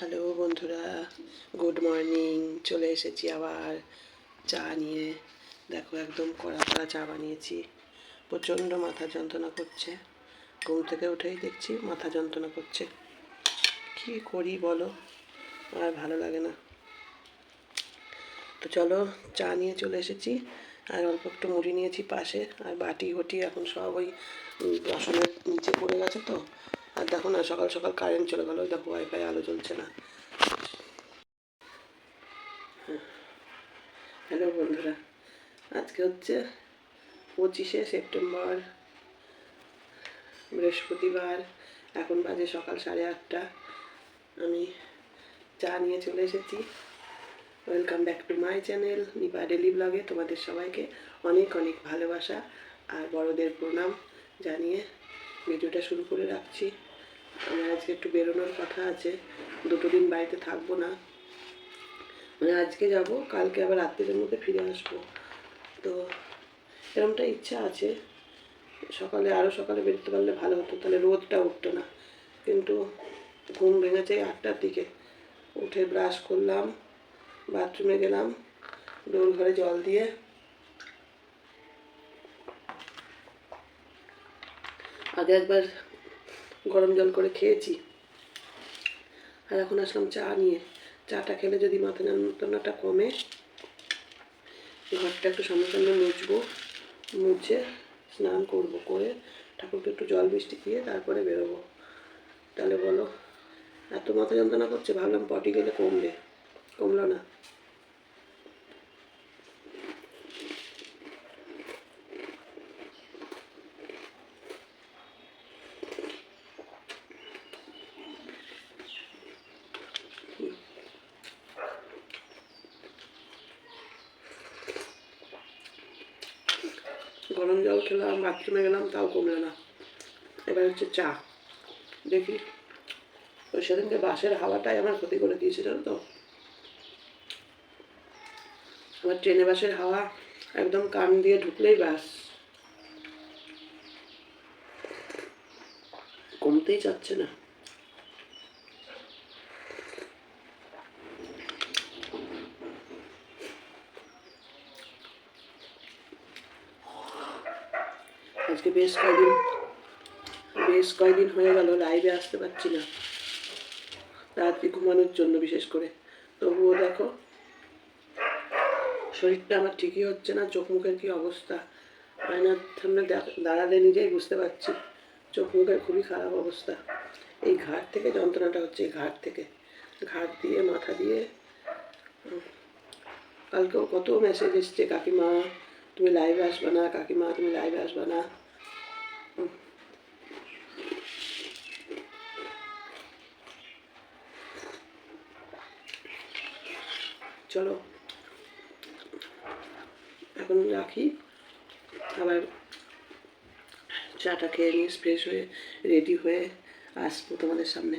Hello বন্ধুরা, good morning, চলে এসেছি আবার চা নিয়ে। দেখো একদম কড়া কড়া চা বানিয়েছি। প্রচণ্ড মাথা যন্ত্রণা করছে। ঘুম থেকে উঠেই দেখছি মাথা যন্ত্রণা করছে। কি করি বলো? আর ভালো লাগে না। তো চলো চা নিয়ে চলে এসেছি। আর অল্প একটু মুড়ি নিয়েছি পাশে। আর বাটি ঘটি এখন সব ওই বাসনের নিচে পড়ে গেছে তো। আর দেখো না, সকাল সকাল কারেন্ট চলে গেলো, দেখো ওয়াইফাই আলো জ্বলছে না। হ্যালো বন্ধুরা, আজকে হচ্ছে পঁচিশে সেপ্টেম্বর, বৃহস্পতিবার, এখন বাজে সকাল সাড়ে আটটা। আমি চা নিয়ে চলে এসেছি। Welcome back to my channel Nipa daily ব্লগে তোমাদের সবাইকে অনেক অনেক ভালোবাসা আর বড়দের প্রণাম জানিয়ে ভিডিওটা শুরু করে রাখছি। আমার আজকে একটু বেরোনোর কথা আছে। দুটো দিন বাড়িতে থাকব না। মানে আজকে যাব, কালকে আবার রাত্রির মধ্যে ফিরে আসব। তো এরকমটা ইচ্ছা আছে। সকালে আরও সকালে বেরোতে পারলে ভালো হতো। তাহলে রোদটা উঠতো না। কিন্তু ঘুম ভেঙেছে আটটার দিকে। উঠে ব্রাশ করলাম, বাথরুমে গেলাম ডোর ঘরে জল দিয়ে আগে একবার গরম জল করে খেয়েছি। আর এখন আসলাম চা নিয়ে। চাটা খেলে যদি মাথা যন্ত্রণাটা কমে, ঘরটা একটু সামনে সামনে মুছবো, মুছে স্নান করব করে, ঠাকুরকে একটু জল বৃষ্টি দিয়ে তারপরে বেরোবো। তাহলে বলো, এত মাথা যন্ত্রণা করছে, ভাবলাম পটি গেলে কমবে। কমলো না। গরম জল খেলাম বাথরুমে গেলাম, তাও কমলো না। এবার হচ্ছে চা। দেখি। ওই সেদিনকে বাসের হাওয়াটাই আমার ক্ষতি করে দিয়েছে, জানো তো? আমার ট্রেনে বাসের হাওয়া একদম কান দিয়ে ঢুকলেই বাস কমতেই চাচ্ছে না আজকে বেশ কয়দিন বেশ কয়দিন হয়ে গেল লাইভে আসতে পারছি না। রাত্রি ঘুমানোর জন্য বিশেষ করে। তবুও দেখো, শরীরটা আমার ঠিকই হচ্ছে না, চোখ মুখের কী অবস্থা? আয়নার সামনে দাঁড়ালে নিজেই বুঝতে পারছি, চোখ মুখের খুবই খারাপ অবস্থা। এই ঘাট থেকে, যন্ত্রণাটা হচ্ছে এই ঘাট থেকে। ঘাট দিয়ে, মাথা দিয়ে কালকেও কত মেসেজ এসছে, কাকিমা, তুমি লাইভে আসবে না, কাকিমা, তুমি লাইভে আসবে না। চলো। এখন রাখি। আবার চাটা খেয়ে নিয়ে ফ্রেশ হয়ে রেডি হয়ে আসব তোমাদের সামনে।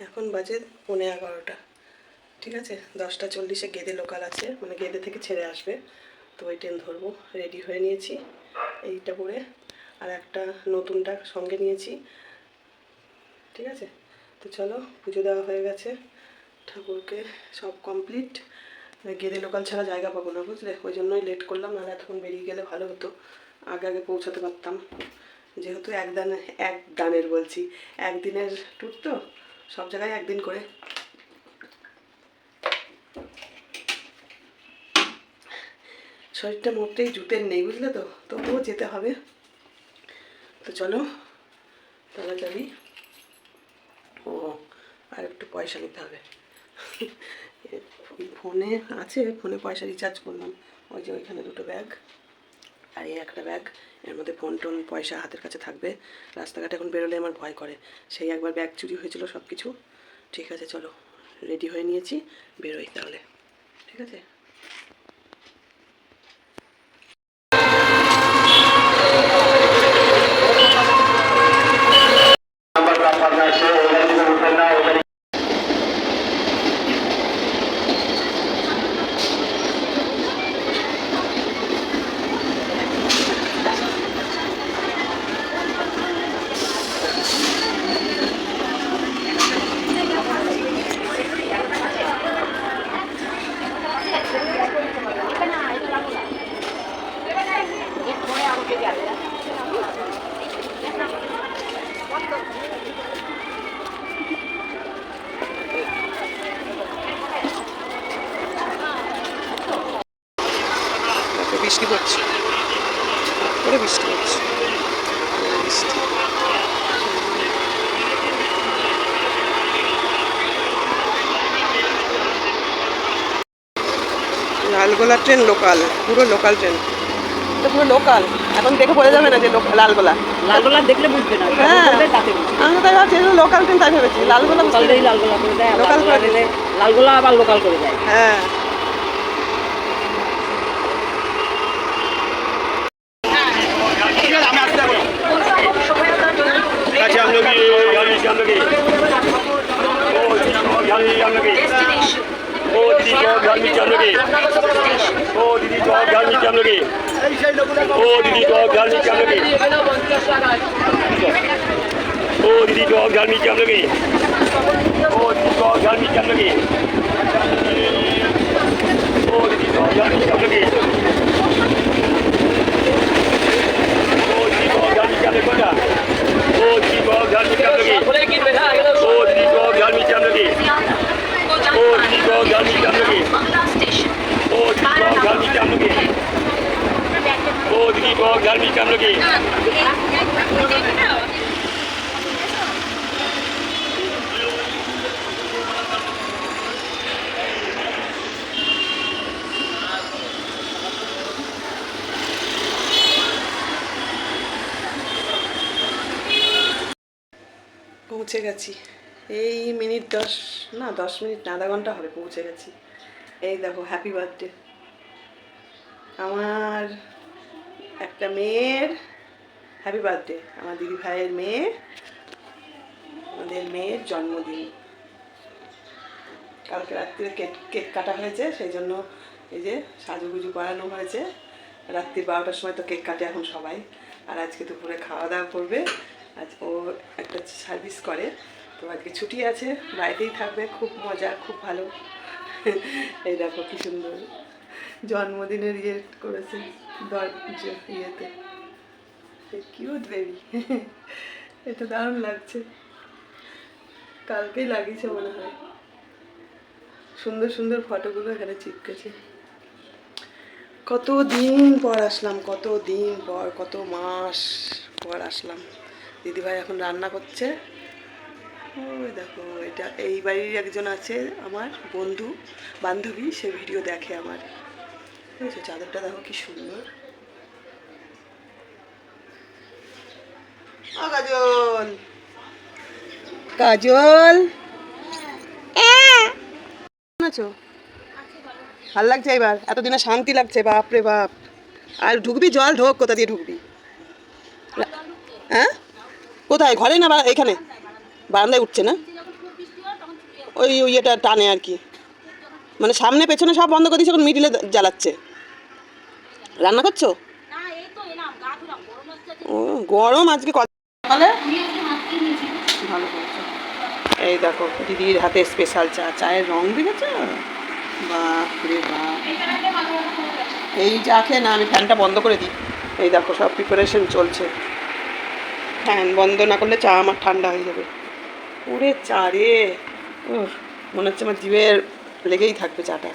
এখন বাজে পৌনে এগারোটা। ঠিক আছে? দশটা চল্লিশে গেদে লোকাল আছে। মানে গেদে থেকে ছেড়ে আসবে। তো ওই ট্রেন ধরবো। রেডি হয়ে নিয়েছি। এইটা পরে আর একটা নতুনটা সঙ্গে নিয়েছি। ঠিক আছে? তো চলো, পুজো দেওয়া হয়ে গেছে। ঠাকুরকে সব কমপ্লিট গেদে লোকাল ছাড়া জায়গা পাবো না, বুঝলে? ওই জন্যই লেট করলাম, নাহলে এতক্ষণ বেরিয়ে গেলে ভালো হতো। আগে আগে পৌঁছাতে পারতাম। যেহেতু এক দানে, এক দানের বলছি। একদিনের ট্যুর তো, সব জায়গায় একদিন করে। শরীরটা মোটেই জুতের নেই, বুঝলে তো? তবুও যেতে হবে। তো চলো, তাড়াতাড়ি। ও, আর একটু পয়সা নিতে হবে। ফোনে আছে, ফোনে পয়সা রিচার্জ করলাম। ওই যে ওইখানে দুটো ব্যাগ আর এই একটা ব্যাগ এর মধ্যে ফোন টোন পয়সা হাতের কাছে থাকবে। রাস্তাঘাটে এখন বেরোলে আমার ভয় করে। সেই একবার ব্যাগ চুরি হয়েছিল সব কিছু ঠিক আছে, চলো। রেডি হয়ে নিয়েছি। বেরোই তাহলে। ঠিক আছে? লালগোলা ট্রেন লোকাল পুরো লোকাল ট্রেন। এটা পুরো লোকাল। এখন দেখে বলে যাবে না যে লালগোলা। লালগোলা দেখলে বুঝবে না হ্যাঁ। আমি তাই ভাবছি লোকাল ট্রেন তাই ভেবেছি। লালগোলা লালগোলা করে দেয় লোকাল করে দিলে লালগোলা আবার লোকাল করে দেয়। হ্যাঁ। Ko yanlış amlogi. O didi ko yanlış amlogi. O didi ko yanlış amlogi. O didi ko yanlış amlogi. O didi ko yanlış amlogi. O didi ko yanlış amlogi. O didi ko yanlış amlogi. O didi ko yanlış amlogi. O didi ko yanlış amlogi. O didi ko yanlış amlogi. পৌঁছে গেছি। এই minute দশ, না, দশ minute না, আধা ঘণ্টা হবে, পৌঁছে গেছি। এই দেখো হ্যাপি বার্থডে আমার একটা মেয়ের হ্যাপি বার্থডে আমার দিদি ভাইয়ের মেয়ে আমাদের মেয়ের জন্মদিন। কালকে রাত্রিরে কেক কেক কাটা হয়েছে, সেই জন্য এই যে সাজুগুজু করানো হয়েছে। রাত্রি বারোটার সময় তো কেক কাটে এখন সবাই, আর আজকে দুপুরে খাওয়া দাওয়া করবে। আজ ও একটা সার্ভিস করে, তো আজকে ছুটি আছে, বাড়িতেই থাকবে, খুব মজা, খুব ভালো। এই দেখো কি সুন্দর। জন্মদিনের ইয়ে করেছে ইয়েতে। কিউট বেবি এটা দারুণ লাগছে। কালকেই লাগিয়েছে মনে হয়। সুন্দর সুন্দর ফটোগুলো এখানে চিপকেছে। কত দিন পর আসলাম কত দিন পর, কত মাস পর আসলাম। দিদিভাই এখন রান্না করছে। ওই দেখো, এটা এই বাড়ির একজন আছে, আমার বন্ধু, বান্ধবী, সে ভিডিও দেখে আমার। বুঝেছ চাদরটা দেখো কি সুন্দর। কাজল। কাজল। আছো? ভালো লাগছে এবার? এতদিনে শান্তি লাগছে বাপ রে বাপ। আর ঢুকবি? জল ঢোক কোথা দিয়ে ঢুকবি? হ্যাঁ? কোথায়? ঘরে না বা এখানে? বারান্দায় উঠছে না? ওই এটা টানে আর কি। মানে সামনে পেছনে সব বন্ধ করে দিয়েছে এখন মিডিলে জ্বালাচ্ছে। রান্না করছ? ও গরম আজকে সকালে ভালো করেছ। এই দেখো দিদির হাতে স্পেশাল চা চায়ের রং দেখেছ? বাপ। রে বাপ এই চা খেয়ে না আমি ফ্যানটা বন্ধ করে দিই। এই দেখো সব প্রিপারেশন চলছে। ফ্যান বন্ধ না করলে চা আমার ঠান্ডা হয়ে যাবে। ওরে চা রে। মনে হচ্ছে আমার জিভের লেগেই থাকবে চাটা।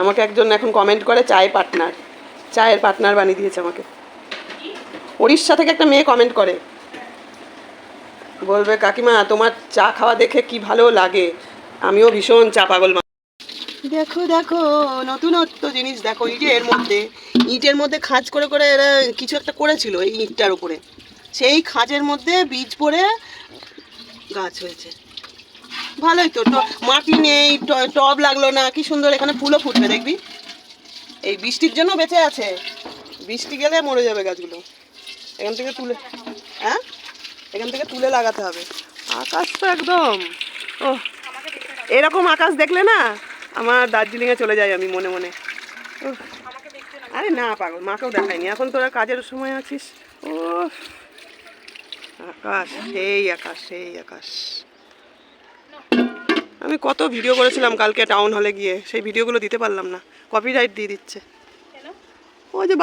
আমাকে একজন এখন কমেন্ট করে, চায়ের পার্টনার চায়ের পার্টনার বানিয়ে দিয়েছে আমাকে। উড়িষ্যা থেকে একটা মেয়ে কমেন্ট করে। বলবে, কাকিমা, তোমার চা খাওয়া দেখে কি ভালো লাগে? আমিও ভীষণ চা পাগল দেখো দেখো, নতুনত্ব জিনিস দেখো, ইটের মধ্যে। ইটের মধ্যে খাঁজ করে করে এরা কিছু একটা করেছিল এই ইটটার উপরে। সেই খাঁজের মধ্যে বীজ পড়ে গাছ হয়েছে। ভালোই তো মাটি নেই টব লাগল না, কি সুন্দর এখানে ফুলও ফুটবে, দেখবি? এই বৃষ্টির জন্য বেঁচে আছে। বৃষ্টি গেলে মরে যাবে গাছগুলো। এখান থেকে তুলে হ্যাঁ? এখান থেকে তুলে লাগাতে হবে। আকাশ তো একদম ও এরকম আকাশ দেখলে না, আমার দার্জিলিংয়ে চলে যাই আমি মনে মনে। আরে না, পাগল, মাকেও দেখাইনি। এখন তোরা কাজের সময় আছিস? ও আকাশ, সেই আকাশ সেই আকাশ। আমি কত ভিডিও করেছিলাম কালকে টাউন হলে গিয়ে সেই ভিডিওগুলো দিতে পারলাম না। কপিরাইট দিয়ে দিচ্ছে। ওই যে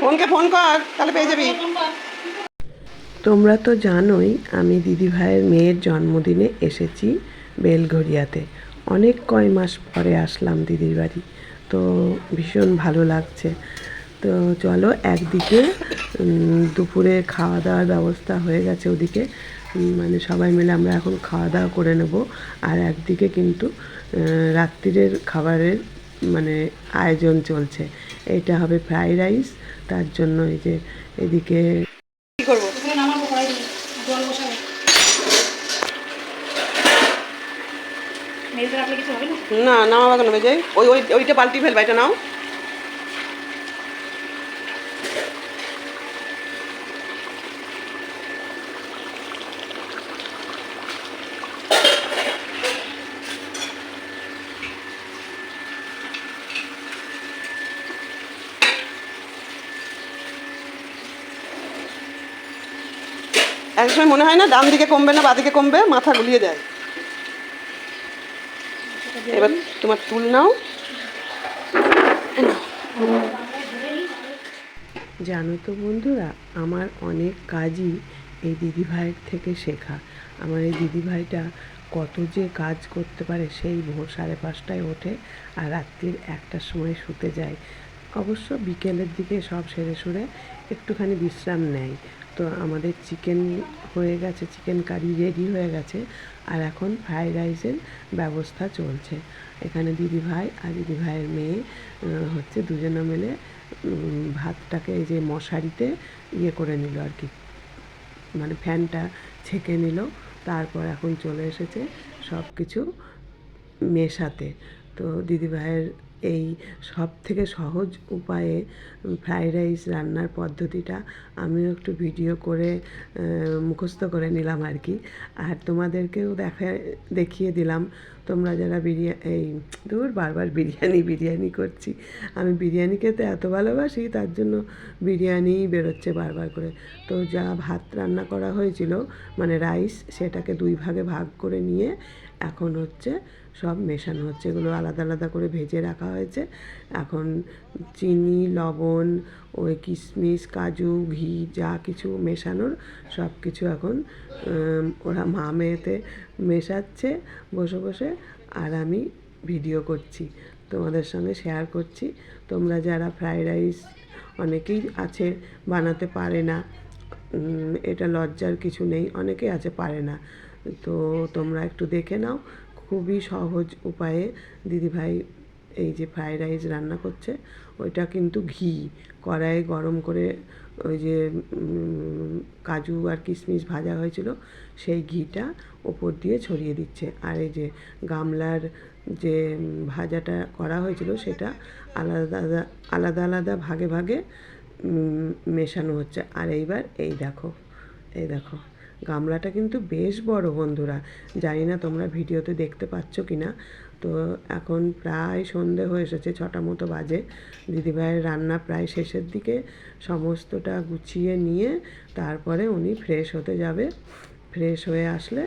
ফোনকে ফোন কর তাহলে পেয়ে যাবি। তোমরা তো জানোই আমি দিদিভাইয়ের মেয়ের জন্মদিনে এসেছি বেলঘরিয়াতে অনেক কয় মাস পরে আসলাম দিদির বাড়ি। তো ভীষণ ভালো লাগছে। তো চলো একদিকে দুপুরে খাওয়া দাওয়ার ব্যবস্থা হয়ে গেছে ওদিকে। মানে সবাই মিলে আমরা এখন খাওয়া দাওয়া করে নেব। আর একদিকে কিন্তু রাত্রিরের খাবারের মানে আয়োজন চলছে। এটা হবে ফ্রাইড রাইস, তার জন্য এই যে এদিকে কী করব মেয়েদের রাখলে কিছু হবে না না নামাবা কেন বেজে ওই ওই, ওইটা পাল্টি ফেলবা, এটা নাও। এক সময় মনে হয় না ডান দিকে কমবে না বাদিকে কমবে, মাথা গুলিয়ে দেয়। এবার তোমার চুল নাও। জানো তো বন্ধুরা, আমার অনেক কাজই এই দিদিভাইয়ের থেকে শেখা। আমার এই দিদিভাইটা কত যে কাজ করতে পারে, সেই ভোর সাড়ে পাঁচটায় ওঠে আর রাত্রির একটার সময় শুতে যায়। অবশ্য বিকেলের দিকে সব সেরে সুরে একটুখানি বিশ্রাম নেয়। তো আমাদের চিকেন হয়ে গেছে, চিকেন কারি রেডি হয়ে গেছে। আর এখন ফ্রাইড রাইসের ব্যবস্থা চলছে। এখানে দিদিভাই আর দিদিভাইয়ের মেয়ে হচ্ছে দুজনে মিলে ভাতটাকে যে মশারিতে ইয়ে করে নিল আর কি। মানে ফ্যানটা ছেঁকে নিল। তারপর এখন চলে এসেছে সব কিছু মেশাতে। তো দিদিভাইয়ের এই সব থেকে সহজ উপায়ে ফ্রাইড রাইস রান্নার পদ্ধতিটা আমিও একটু ভিডিও করে মুখস্থ করে নিলাম আর কি। আর তোমাদেরকেও দেখা, দেখিয়ে দিলাম। তোমরা যারা বিরিয়ানি এই দূর বারবার বিরিয়ানি বিরিয়ানি করছি। আমি বিরিয়ানি খেতে এত ভালোবাসি, তার জন্য বিরিয়ানিই বেরোচ্ছে বারবার করে। তো যা ভাত রান্না করা হয়েছিল মানে রাইস, সেটাকে দুই ভাগে ভাগ করে নিয়ে এখন হচ্ছে সব মেশানো হচ্ছে। এগুলো আলাদা আলাদা করে ভেজে রাখা হয়েছে। এখন চিনি, লবণ, ওই কিশমিশ, কাজু, ঘি যা কিছু মেশানোর সব কিছু এখন ওরা মা মেয়েতে মেশাচ্ছে বসে বসে। আর আমি ভিডিও করছি, তোমাদের সঙ্গে শেয়ার করছি। তোমরা যারা ফ্রাইড রাইস অনেকেই আছে, বানাতে পারে না এটা লজ্জার কিছু নেই, অনেকেই আছে, পারে না। তো তোমরা একটু দেখে নাও খুবই সহজ উপায়ে দিদিভাই এই যে ফ্রাইড রাইস রান্না করছে। ওইটা কিন্তু ঘি। কড়াইয়ে গরম করে ওই যে কাজু আর কিশমিশ ভাজা হয়েছিল, সেই ঘিটা ওপর দিয়ে ছড়িয়ে দিচ্ছে। আর এই যে গামলার যে ভাজাটা করা হয়েছিল, সেটা আলাদা আলাদা আলাদা ভাগে ভাগে মেশানো হচ্ছে। আর এইবার এই দেখো এই দেখো। গামলাটা কিন্তু বেশ বড় বন্ধুরা। জানি না তোমরা ভিডিওতে দেখতে পাচ্ছ কি না তো এখন প্রায় সন্ধে হয়ে এসেছে, ছটা মতো বাজে। দিদিভাইয়ের রান্না প্রায় শেষের দিকে। সমস্তটা গুছিয়ে নিয়ে তারপরে উনি ফ্রেশ হতে যাবে। ফ্রেশ হয়ে আসলে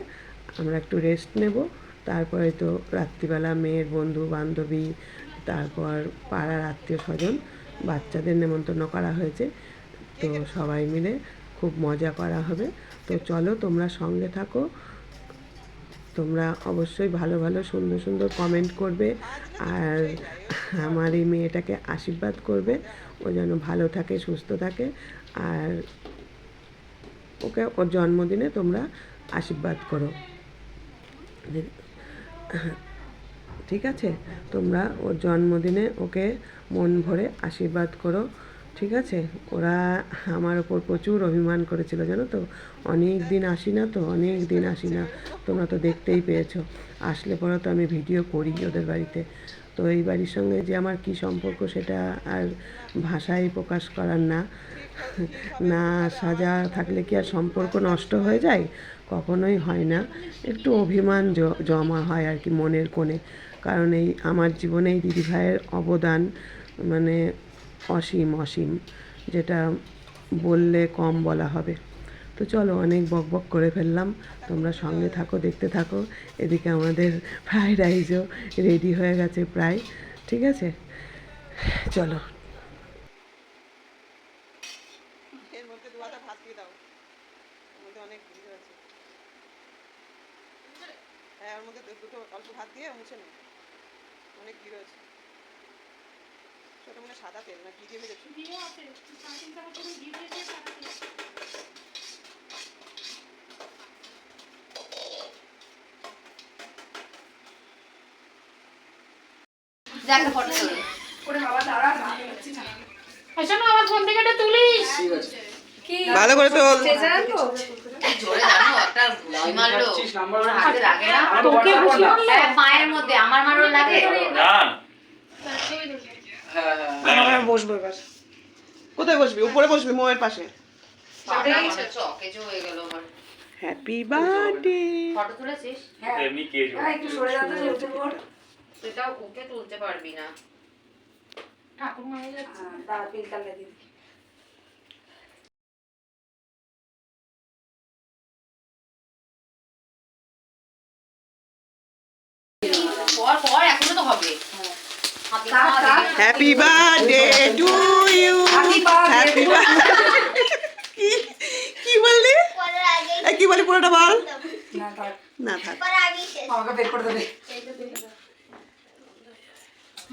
আমরা একটু রেস্ট নেব। তারপরে তো রাত্রিবেলা মেয়ের বন্ধু, বান্ধবী, তারপর পাড়ার আত্মীয় স্বজন, বাচ্চাদের নেমন্তন্ন করা হয়েছে। তো সবাই মিলে খুব মজা করা হবে। তো চলো তোমরা সঙ্গে থাকো। তোমরা অবশ্যই ভালো ভালো, সুন্দর সুন্দর কমেন্ট করবে আর আমার এই মেয়েটাকে আশীর্বাদ করবে। ও যেন ভালো থাকে, সুস্থ থাকে আর ওকে ওর জন্মদিনে তোমরা আশীর্বাদ করো। ঠিক আছে? তোমরা ওর জন্মদিনে ওকে মন ভরে আশীর্বাদ করো। ঠিক আছে? ওরা আমার ওপর প্রচুর অভিমান করেছিল, জানো তো? অনেক দিন আসি না তো, অনেক দিন আসি না। তোমরা তো দেখতেই পেয়েছ। আসলে পরে তো আমি ভিডিও করি ওদের বাড়িতে। তো এই বাড়ির সঙ্গে যে আমার কি সম্পর্ক সেটা আর ভাষায় প্রকাশ করার না। না সাজা থাকলে কি আর সম্পর্ক নষ্ট হয়ে যায়? কখনোই হয় না। একটু অভিমান জমা হয় আর কি মনের কোণে। কারণ এই আমার জীবনে এই দিদিভাইয়ের অবদান মানে অসীম অসীম, যেটা বললে কম বলা হবে। তো চলো অনেক বক বক করে ফেললাম। তোমরা সঙ্গে থাকো, দেখতে থাকো। এদিকে আমাদের ফ্রাইড রাইসও রেডি হয়ে গেছে প্রায়। ঠিক আছে? চলো। হ্যাঁ ওর মধ্যে দুটো অল্প ভাত দিয়ে মুছে নে। অনেক ভিড় আছে ছোটো মানে সাদা তেল না কি দিয়ে ভেজেছো? আছে সাড়ে দিয়ে আচ্ছা না আমার ফোন থেকে এটা তুলিস। ভালো করে তো জোরে জানো একটা ঘুষি মারলো। ওর হাতে লাগে না? তোকে হ্যাঁ, পায়ের মধ্যে আমার মারও লাগে। বসবো এবার। কোথায় বসবি? উপরে বসবি মোয়ের পাশে। পাটা মনে হচ্ছে অকেজো হয়ে গেল আমার। হ্যাপি বার্থডে ফটো তুলেছিস? এমনি কেজ সেটা উঠে তুলতে পারবি না। ঠাকুর মারা যাচ্ছে। পর পর এখনও তো হবে। Happy birthday to you happy কি কি বললি? কি বলি পুরোটা বল? না থাক।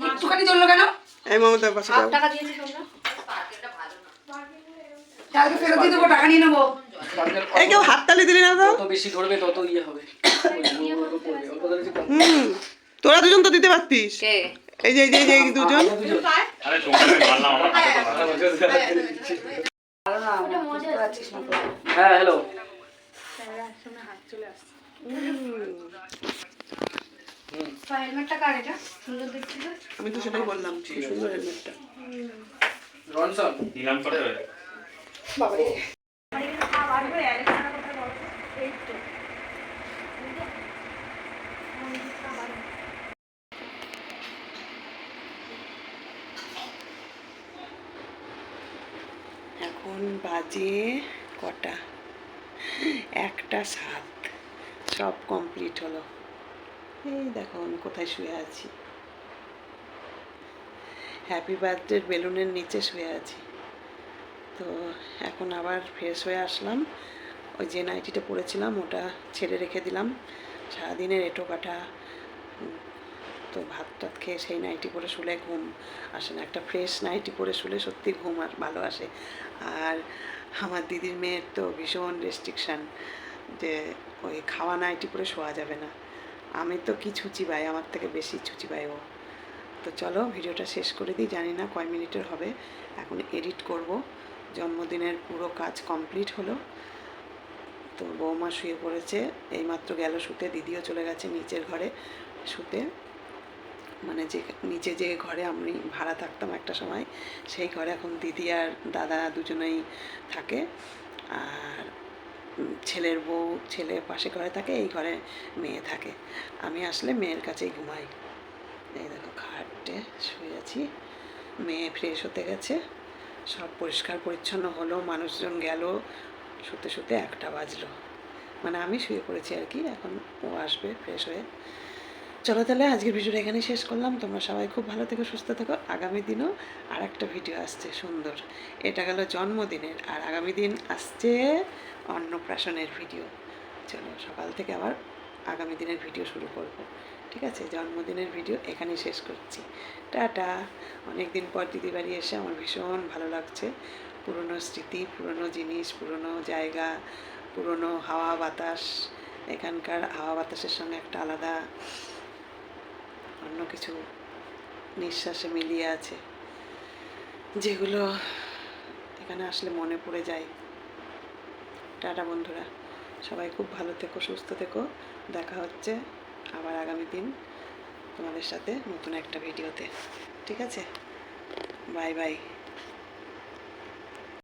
একটুখানি চলল কেন? এই মমতার পাশে যাও পার্কেটা ভালো না কালকে ফেরত দিয়ে দেবো টাকা নিয়ে নেব। এই কেউ হাততালি দিলি না তো? যত বেশি ধরবে তত ইয়ে হবে। হুম। তোরা দুজন তো দিতে পারতিস। কে? এই যে এই যে এই দুজন। হ্যাঁ হ্যালো হেলমেটটা কার এটা সুন্দর দেখছি তো আমি তো সেটাই বললাম কি সুন্দর হেলমেটটা রনসন। নিলাম করতে এখন বাজে কটা? একটা সাত। সব কমপ্লিট হলো। এই দেখো, আমি কোথায় শুয়ে আছি? হ্যাপি বার্থডের বেলুনের নিচে শুয়ে আছি। তো এখন আবার ফ্রেশ হয়ে আসলাম। ওই যে নাইটিটা পরেছিলাম ওটা ছেড়ে রেখে দিলাম। সারাদিনের এঁটো কাটা তো ভাত টাত খেয়ে সেই নাইটি পরে শুলে ঘুম আসে না। একটা ফ্রেশ নাইটি পরে শুলে সত্যি ঘুম আর ভালো আসে। আর আমার দিদির মেয়ের তো ভীষণ রেস্ট্রিকশান যে ওই খাওয়া নাইটি পরে শোয়া যাবে না। আমি তো কি ছুচি পাই? আমার থেকে বেশি ছুচি পাই ও। তো চলো ভিডিওটা শেষ করে দিই। জানি না কয় মিনিটের হবে। এখন এডিট করব। জন্মদিনের পুরো কাজ কমপ্লিট হলো। তো বৌমা শুয়ে পড়েছে। এইমাত্র গেল শুতে। দিদিও চলে গেছে নিচের ঘরে শুতে। মানে যে নিচে যে ঘরে আমি ভাড়া থাকতাম একটা সময়, সেই ঘরে এখন দিদি আর দাদা দুজনেই থাকে। আর ছেলের বউ ছেলে পাশে ঘরে থাকে, এই ঘরে মেয়ে থাকে। আমি আসলে মেয়ের কাছেই ঘুমাই। এই দেখো খাটে শুয়ে আছি। মেয়ে ফ্রেশ হতে গেছে। সব পরিষ্কার পরিচ্ছন্ন হলো, মানুষজন গেল। শুতে শুতে একটা বাজলো। মানে আমি শুয়ে পড়েছি আর কি, এখন ও আসবে ফ্রেশ হয়ে। চলো তাহলে আজকের ভিডিওটা এখানে শেষ করলাম। তোমরা সবাই খুব ভালো থেকো, সুস্থ থেকো। আগামী দিনও আর একটা ভিডিও আসছে সুন্দর। এটা গেল জন্মদিনের আর আগামী দিন আসছে অন্নপ্রাশনের ভিডিও। চলো সকাল থেকে আবার আগামী দিনের ভিডিও শুরু করব। ঠিক আছে? জন্মদিনের ভিডিও এখানেই শেষ করছি। টাটা! অনেক দিন পর দিদি বাড়ি এসে আমার ভীষণ ভালো লাগছে। পুরনো স্মৃতি, পুরনো জিনিস, পুরনো জায়গা, পুরনো হাওয়া বাতাস, এখানকার হাওয়া বাতাসের সঙ্গে একটা আলাদা অন্য কিছু নিঃশ্বাসে মিলিয়ে আছে, যেগুলো এখানে আসলে মনে পড়ে যায়। টাটা বন্ধুরা, সবাই খুব ভালো থেকো, সুস্থ থেকো। দেখা হচ্ছে আবার আগামী দিন তোমাদের সাথে নতুন একটা ভিডিওতে। ঠিক আছে? Bye bye.